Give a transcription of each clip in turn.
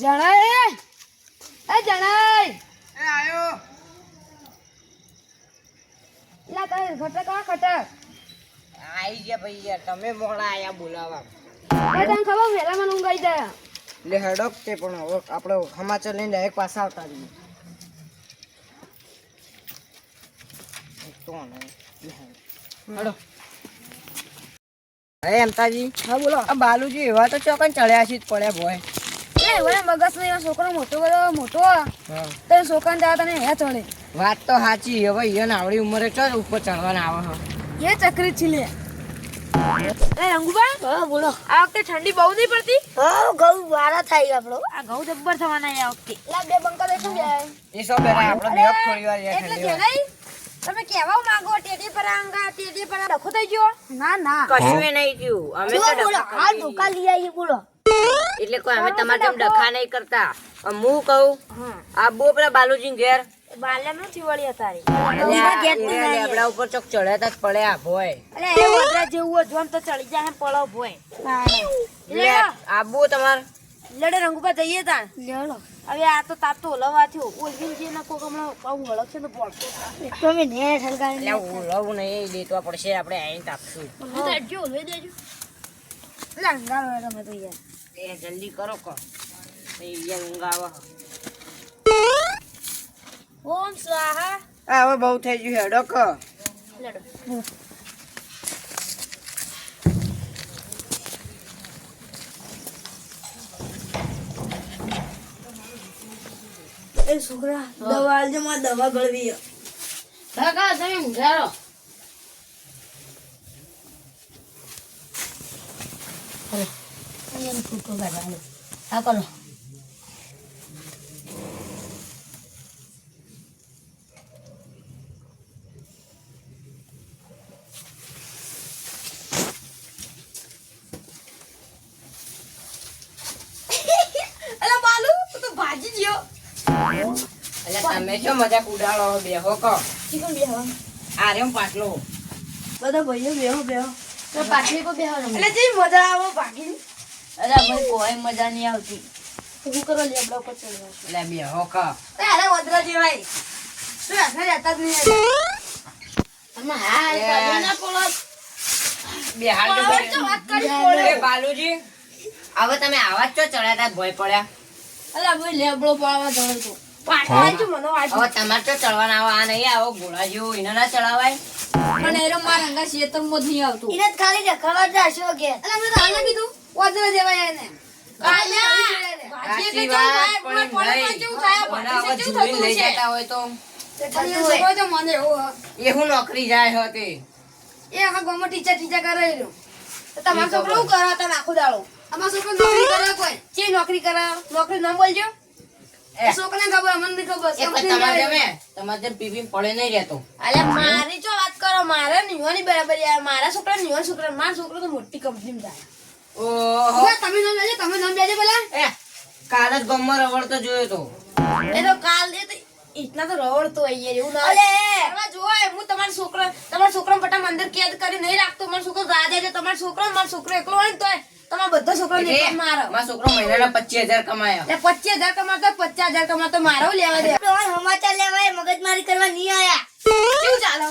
જણાય. એ જણાય. એ આયો. લા તારે ખટક આ ખટક આઈ ગયા ભાઈ યાર તમે મોડા આયા બોલાવા. એ તને ખબર વેલા મને ઊંઘાઈ જાય. લે હેડોક તે પણ હવે આપણે સમાચાર લઈને ડાયરેક્ટ પાછા આવતા રહીએ. તો ને હેડો અરે એમતાજી હા બોલો. આ બાલુજી એવા તો ચોકન ચડ્યા છે જ પડ્યા ભોય. છોકરો મોટો બધો મોટો. હા. છોકરા ત્યાં તને હે ચડે. વાત તો સાચી હવે ઈયન આવડી ઉંમરે ચો ઉપર ચડવાના આવે છે એ ચકરી છે લે એ રંગુબા હા બોલો. આ વખતે ઠંડી બહુ નહીં પડતી? હા ઘઉં વારા થાય આપણો. આ ઘઉં જબ્બર થવાના આ વખતે. લા બે બંકા દેખું જાય? એ સૌ બેટા આપણે બે થોડી વાર યાર એટલે ઠંડી તમે કેવા માંગો ટેડી પર આંગા ટેડી પર ડખો થઈ ગયો? ના ના. કશું નહીં થયું. અમે તો આ ધોકા લઈ આવી બોલો. એટલે કોઈ અમે તમારે જેમ ડખા નહીં કરતા. હું કહું આ પેલા બાલુજી ઘેર. બાલ્યા નથી વળી અતારી. લેબડા ઉપર ચોક ચડ્યા તા ભોય. જેવું જોમ ચડી જાય હે. ભોય આબુ તમાર લડે રંગુપા જઈએ તા લેલો હવે આ તો તાપ તો ઓલવા થયો. ઓલવીન જે ના કોક હમણાં પાઉં વળગશે તો પડતો તો મેં ને ઠલકાઈ એટલે ઉલવું નહીં દેતવા પડશે આપણે અહીં તાપશું. તો અડજો ઓલવી દેજો. લંગારો તમે તો યાર. એ જલ્દી કરો કો. ઓમ સ્વાહા. આ હવે બહુ થઈ ગયું હેડો કો. લડો. એ છોકરા દવા આલજો માં દવા ગળવી કાકા તમે ઊંઘારો. ફૂટો કાઢવાનો આ કરો ભાજી ગયો એટલે તમે શું મજાક ઉડાડો? બેહો કો. ચિકન બેહો આરે પાટલો. બધા ભાઈઓ બેહો બેહો. તો પાટલી પર બેહો એટલે જે મજા આવે ભાગી અરે ભાઈ કોઈ મજા નહીં આવતી. તો હું કરો લેબડા ઉપર ચડવા એટલે બેહો કો. અરે વદરા જેવાય તું આખા રહેતા જ નહીં તમે હા એ. ના પડો બેહાડજો હવે તો વાત કરી બાલુજી. હવે તમે આવા જ ચો ચડ્યા તા ભોય પડ્યા. અરે ભાઈ લેબડો પાડવા જવું તો હવે તમારે તો ચડવાના આવો આ નહીં આવો ઘોડા જેવો એને ના ચડાવાય. પણ એરો મારા હંગા નહીં આવતું. એને ખાલી રખડવા જાશો કે. અરે મેં તો હાલે કીધું. વદરા જેવાય એને. એવું નોકરી જાય હતી એ આખા ગામમાં ટીચર ટીચર કરે તમારો છોકરો શું કરે? તમે આખો દાડો. અમારો છોકરો નોકરી કરે કોઈ? ચી નોકરી કરે નોકરી નામ બોલજો. એ. છોકરાને ખબર અમને ખબર. તમારે જેમે તમારે જેમ પીપી પડે નહીં રહેતો. અલે મારી જો વાત કરો મારે નિવાની બરાબર યાર મારા છોકરા નિયોન છોકરા મારા છોકરો તો મોટી કંપનીમાં જાય. ઓહો. તમે નામ લેજો તમે નામ લેજો પેલા. એ કાલ જ ગમમાં રવડતો જોયો તો. એ તો કાલ એ તો ઇતના તો રવડતો હોય એવું ના અલે! હવે જોય હું તમારા છોકરા તમારા છોકરા પટા અંદર કેદ કરી નહીં રાખતો. મારો છોકરો રાજા છે. તમારો છોકરો મારો છોકરો એકલો હોય ને તોય તમારા બધા છોકરા મારો. મારો છોકરો મહિનાના પચીસ હજાર કમાયા. એટલે પચીસ હજાર કમાતો પચાસ હજાર કમાતો મારો લેવા દે. સમાચાર લેવાય મગજમારી કરવા નહીં આયા. કેવું ચાલો?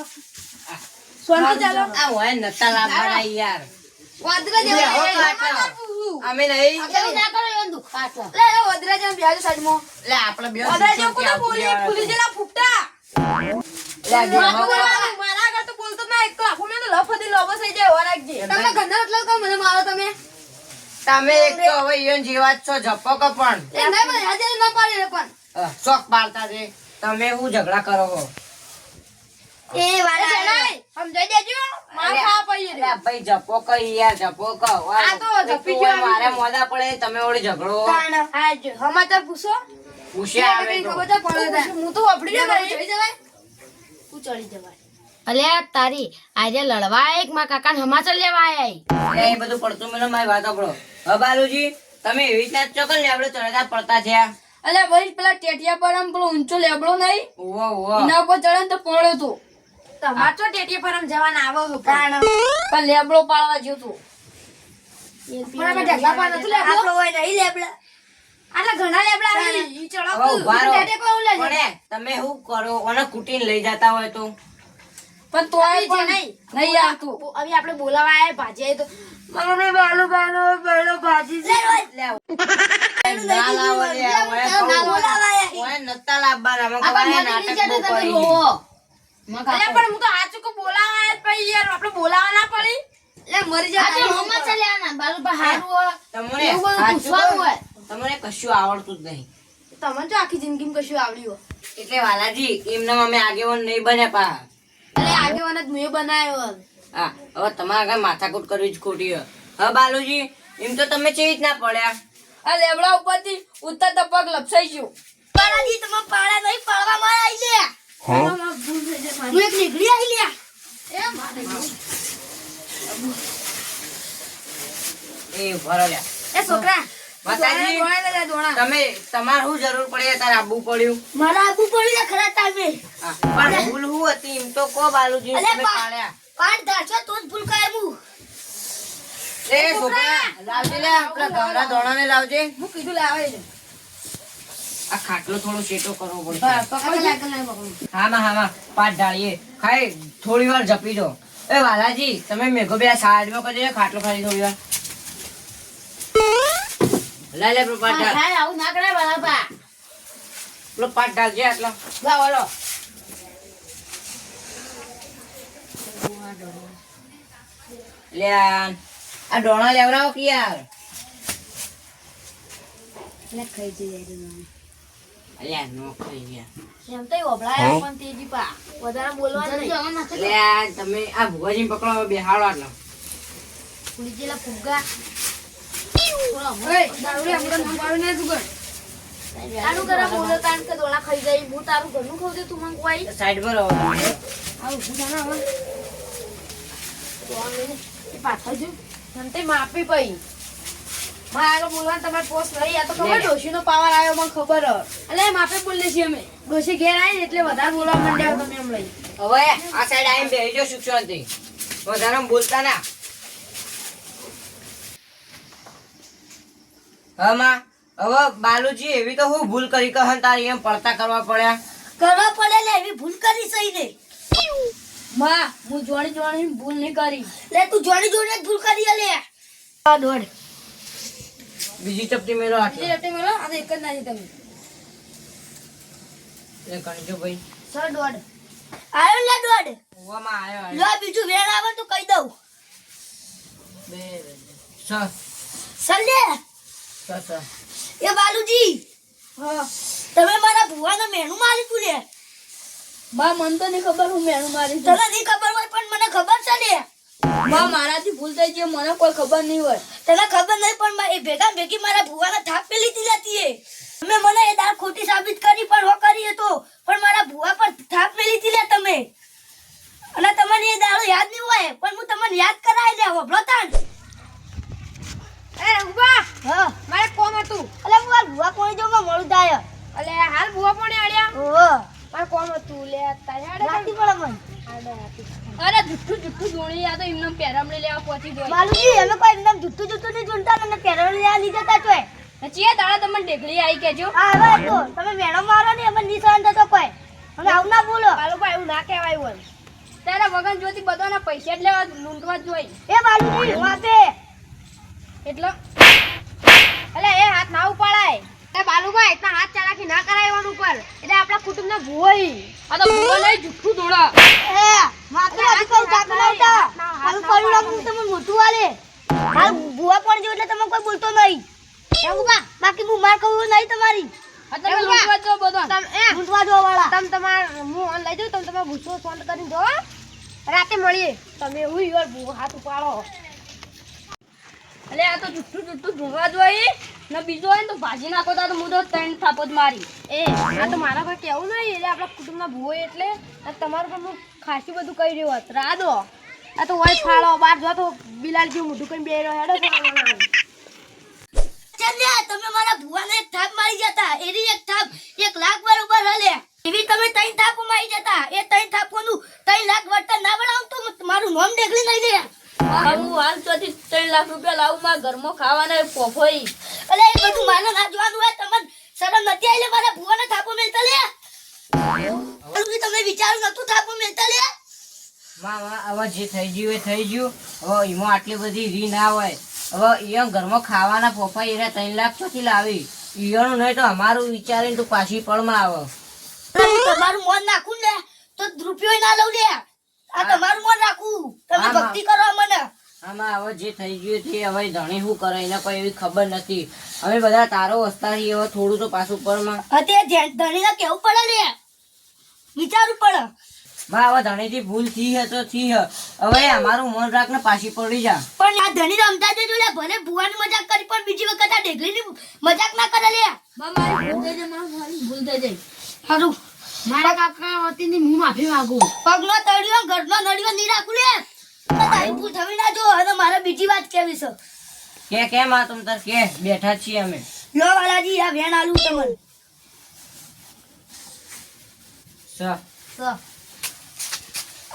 શાંતિ ચાલો. આ હોય નતા લાભ યાર. વાદરા લે, હો જેવા કાકા. અમે નહીં. ના કરો એવું દુખાતો લે લે વાદરા જેવા બેહાડો સાઈડમાં એટલે આપણે બે વાદરા જેવા કોને બોલી ભૂલી જેલા ફૂટતા મારા આગળ તો બોલતો ના એક તો આખું મેં તો લફદી લોબો થઈ જાય એવા રાખજે તમે એટલા મને મારો તમે. તમે એક તો હવે ઈયોન જેવા જ છો પણ? મને ના પાડી રે પણ. શોખ પાડતા છે. તમે હું ઝઘડા કરો છો એ વારે ચડાય સમજાઈ દેજો. માર ખાવા પડીએ એટલે ભાઈ જપો કઈ યાર જપો કહો આ તો જપી ગયો મારે મોદા પડે તમે ઓળી ઝઘડો. આ જો સમાચાર પૂછો. પૂછે આવે તો. ખબર પડે હું તો વાપરી જાય ચડી જવાય. હું ચડી જવાય. અલ્યા તારી આજે લડવા એક માં કાકા હમાચલ લેવા આયા એ બધું પડતું મેલો મારી વાત સાંભળો. હવે બાલુજી તમે એવી રીતના ચોકલ લેબડો ચડતા પડતા થયા? અલ્યા ભાઈ પેલા ટેટિયા પર આમ પેલો ઊંચો લેબડો નહીં? એના ઉપર ચડે તો પડ્યો તો. તમાર તો ટેટિયા પર આમ જવાના આવો હું પણ. પણ લેબડો પાડવા જ્યો તું. પણ આપણે ઢગલા પર નતું લેબડો? આપણો હોય નહીં લેબડા. આટલા ઘણા લેબડા આવી. ઈ ચડાવ હવે ઊભા રહો. લેજે તમે શું કરો? અને કૂટીને લઈ જતા હોય તો? પણ તોય છે નહીં. નહીં આવતું. હવે આપણે બોલાવા આયા ભાજી આઈ તો. મને બાલુ બાનો બેડો ભાજી લે, નતા લાવવાના, નાટક બહુ કરી. જોવો. માં અરે કાકો. પણ હું તો આચું કો બોલાવા આયા યાર. આપણે બોલાવા ના પડી. એટલે મરી આ તો જાય હમણાં ચાલ્યા ના બાલુભા હારું હોય. તમને એવું બધું પૂછવાનું હોય. તમને કશું આવડતું જ નહીં. તમને તો આખી જિંદગીમાં કશું આવડ્યું એટલે વાલાજી એમને અમે આગેવાન નહીં બન્યા પા એટલે આગેવાન જ મેં બનાવ્યો હા હવે તમારે આગળ માથાકૂટ કરવી જ ખોટી હવે હા બાલુજી એમ તો તમે ચેવી ના પડ્યા? આ લેવડા ઉપરથી ઉત્તર તપક લપસાઈ ગયું બાલાજી તમે પાડા નહીં પાડવા માં આવી લે હું એક નીકળી આવી લ્યા એ ભરો લ્યા. એ છોકરા તમે તમારે શું જરૂર પડી? તારે આવવું પડ્યું. મારા આબુ પડી ખરા ટાઈમે પણ ભૂલ શું હતી? એમ તો કો બાલુજી તમે પાડ્યા. પાડ તો જ ભૂલ કાય એ છોકરા. લાવજે લે આપણા ગામડા દોણાને લાવજે. હું કીધું લાવે છે. આ ખાટલો થોડો શેટો કરવો પડશે. હામાં હામાં પાટ ઢાળીએ. ખાઈ થોડી વાર જપી દો. એ વાલાજી તમે મેઘો બે સાઈડમાં કરજો ને ખાટલો ખાલી થોડી વાર લે લે ઢાળ. આવું ના કરાય. પેલો આટલો. લે આ આ ડોણા લેવડાવો કે યાર ખાઈ જઈએ અલ્યા નો ગયા એમ તો ઓભળાય પણ તેજી પા. વધારે બોલવાનું નહીં. લે તમે આ ભુવાજી પકડો બેહાડો આટલો ફૂલી ફુગ્ગા. ઓય દારૂડી આપણે નામ પાડું ને તું કર તારું ઘરે બોલો તાન કે દોણા ખાઈ જાય. હું તારું ઘરનું ખાઉં છું, તું મને કોઈ સાઈડ પર આવો પાછળ જો. માપી પઈ મારા બોલવાનું તમારે પોસ્ટ નહીં આ તો ખબર ડોશીનો પાવર આવ્યો મને ખબર. એટલે એમ માપે બોલીએ છીએ અમે. ડોશી ઘેર આવી એટલે વધારે બોલવા માંડ્યા તમે એમ લઈ. હવે આ સાઈડ આવીને બેસી જાઓ વધારે બોલતા ના. હા માં. હવે બાલુજી એવી તો હું ભૂલ કરી કહન તારી એમ પડતા કરવા પડ્યા. કરવા પડે લે એવી ભૂલ કરી સહી ને માં હું જોડી જોડી ભૂલ નહીં કરી. લે તું જોડી જોડી ભૂલ કરી લે આ દોડ. બીજી ચપટી મેળો આટલો ચપટી મેળો આ એક જ નાખી તમે. એ કણજો ભાઈ. સર દોડ. આયો લે દોડ. ઓવામાં આવ્યો આવ્યો. લો બીજું વેળ આવે તો કહી દઉં. બે સર સર લે. સર એ બાલુજી. હા. તમે મારા ભુવાનો મેનુ મારી તું લે. બા મને તો નહીં ખબર હું મેનુ મારી તને નહીં ખબર હોય પણ મને ખબર છે મારાથી ભૂલ થઈ ગઈ મને કોઈ ખબર નહીં હોય. તને ખબર નહીં પણ એ ભેગા ભેગી મારા ભુવાના થાપ પે લીધી જતી એ. તમે મને એ દાળ ખોટી સાબિત કરી પણ હો કરી હતો પણ મારા ભુવા પર થાપ પે લીધી લે તમે. અને તમને એ દાડો યાદ નહીં હોય પણ હું તમને યાદ કરાવી દે હોભળો તાન એ ઊભા. હા. મારે કોમ હતું. અલે હું આ ભુવા કોણ જો મળું થાય અલે હાલ ભુવા કોણે આડ્યા ઓ મારે કોમ હતું લે તારે રાતી પડે મન અરે જુઠ્ઠું જુઠ્ઠું જોણી આ તો એમને પેરામણી લેવા પહોંચી ગયો. માલુજી અમે કોઈ એમને જુઠ્ઠું જુઠ્ઠું નહીં જોણતા અને કેરળ લેવા લઈ જતા ચોય. ચીએ દાડા તમને ઢેકડી આવી કેજો હા હવે તો તમે મેણો મારો ને અમે નિશાન થતો કોઈ. અને આવું ના બોલો. બાલુભાઈ એવું ના કહેવાય હોય. તારા વગન જોતી બધાના પૈસા જ લેવા લૂંટવા જ જોઈ એ બાલુજી વાપે એટલે અલે એ હાથ ના ઉપાડાય એ બાલુભાઈ એટલા હાથ ચાલાકી ના કરાય એવાનું ઉપર એટલે આપણા કુટુંબના ભૂવોઈ આ તો ભૂવો નહીં જુઠ્ઠું ધોળા એ વાપે હજી કહું ચાકુ લાવતા હાલ ફરી લાગું તમે મોટું વાલે હાલ ભૂવા પણ જો એટલે તમે કોઈ બોલતો નહીં એવું કા બાકી હું માર કહું નહીં તમારી આ તમે લૂંટવા જ જો બધો લૂંટવા જો વાળા તમે તમાર હું ઓન લઈ જાઉં, તમે તમારે ગુસ્સો સોલ્વ કરીને દો રાતે મળીએ. તમે હું યોર હાથ ઉપાડો. એટલે આ તો જુઠ્ઠું જુઠ્ઠું ધોવા જોઈએ ને બીજો હોય ને તો ભાજી નાખો તો તો હું તો ત્રણ થાપો જ મારી. એ, આ તો મારા પર કેવું નહીં એટલે આપણા કુટુંબના ભૂવો એટલે. તમારું પણ હું ખાસી બધું કહી રહ્યો હોત રાદો આ તો હોય, ફાળો બાર જો તો બિલાલ જેવું મોઢું કઈ બે રહ્યો, હેડો ફાળો ચાલ્યા તમે મારા ભુવાને એક થાપ મારી જતા એની એક થાપ એક લાખ બરોબર હલે એવી તમે ત્રણ થાપ મારી જતા એ ત્રણ થાપોનું ત્રણ લાખ વર્તન ના બનાવું તો મારું નામ દેખલી નહીં દે હું હાલ ચોથી ત્રણ લાખ રૂપિયા લાવું મારા ઘરમાં ખાવાના પોફોઈ અલે એ બધું મારે ના જોવાનું હોય તમને શરમ નથી આવી લે મારા ભુવાને થાપો મેલતા લે આવું બી તમે વિચારું નતું થાપો મેલતા લે હવે જે થઈ ગયું એ થઈ ગયું. હવે એમાં આટલી બધી રી ના હોય. હવે ઈયો ઘરમાં ખાવાના પપ્પા એને ત્રણ લાખ ચોથી લાવી. ઈયોનું નહીં તો અમારું વિચારીને તું પાછી પળમાં આવો. તમારું મોન નાખું ને. તો રૂપિયો ના લઉં લે આ તમારું મોન રાખું. તમે ભક્તિ કરો મને આમાં હવે જે થઈ ગયું તે હવે ધણી શું કરે એને કોઈ એવી ખબર નથી. અમે બધા તારો વસ્તા છીએ હવે થોડું તો પાછું અત્યારે ધણીને કેવું પડે લે? વિચારવું પડે માં હવે ધણીથી ભૂલ થઈ હે તો થઈ હે. હવે અમારું મન રાખને પાછી પડી જા. પણ આ ધણી રમતા જજો લે ભલે ભુવાની મજાક કરી પણ બીજી વખત આ ઢેકલીની મજાક ના કરે લે. મારી ભૂલ થઈ જાય મારી ભૂલ થઈ જાય. હારું. મારા કાકા વતીની હું માફી માંગુ. પગનો તળિયો ઘરનો નળિયો નહીં રાખું લે. તારી ભૂલ થવી ના જો અને મારે બીજી વાત કેવી છે? કે કેમ આ તમ તાર કે બેઠા છીએ અમે. લો વાલાજી આ વેણ આલુ તમને. સ.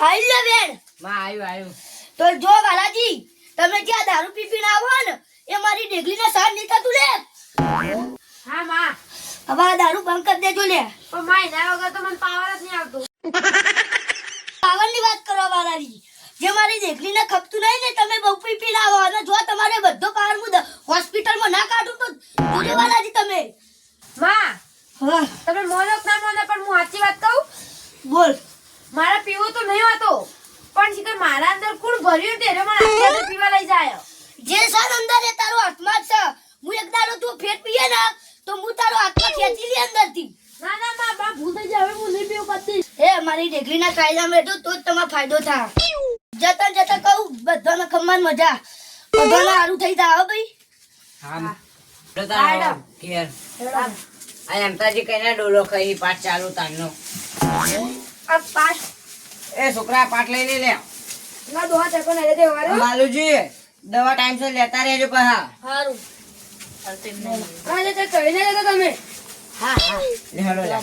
લે વેણમાં આવ્યું આવ્યું તો જો વાલાજી તમે જ્યાં દારૂ પી પીને આવો ને એ મારી ડેગલીના સાર નહીં થતું લે. હા માં. હવે આ દારૂ બંધ કરી દેજો લે. પણ માં એના વગર તો મને પાવર જ નહીં આવતો. પાવરની વાત કરો વાલાજી જે મારી દેખલીને ખપતું નહીં ને તમે બહુ પી પીને આવો અને જો તમારે બધો પાવર હું હોસ્પિટલમાં ના કાઢું તો જોજો વાલાજી તમે. માં તમે મોલક ના મોને પણ હું સાચી વાત કહું? બોલ. મારે પીવો તો નહીં હોતો. પણ શીખર મારા અંદર કુણ ભર્યું તેરે મને અત્યારે પીવા લઈ જાય. જે સર અંદર એ તારો હાથમાં છે. હું એક દાડો તું ફેટ પીએ ને તો હું તારો હાથમાં ખેંચી લી અંદરથી. ના ના માં બા ભૂલ થઈ જાય. હવે હું નહીં પીવું પછી હે મારી ઢેકલીના કાયદા બેઠો તો જ તમારો ફાયદો થા જતા જતા કહું બધાને ખમ્માન મજા. બધાને સારું થઈ જાય હો ભાઈ. હા. તારો ઘેર આ એમતાજી કઈને ડોલો ખાઈ પાઠ ચાલુ તારનો છોકરા પાટ લઈને લે. ના દોહા તકો ના લેજે વારે માલુજી દવા ટાઈમસર લેતા રહેજો પહા હારું. હા જે તે કહીને લેતા તમે. હા હા. લે હાલો લે.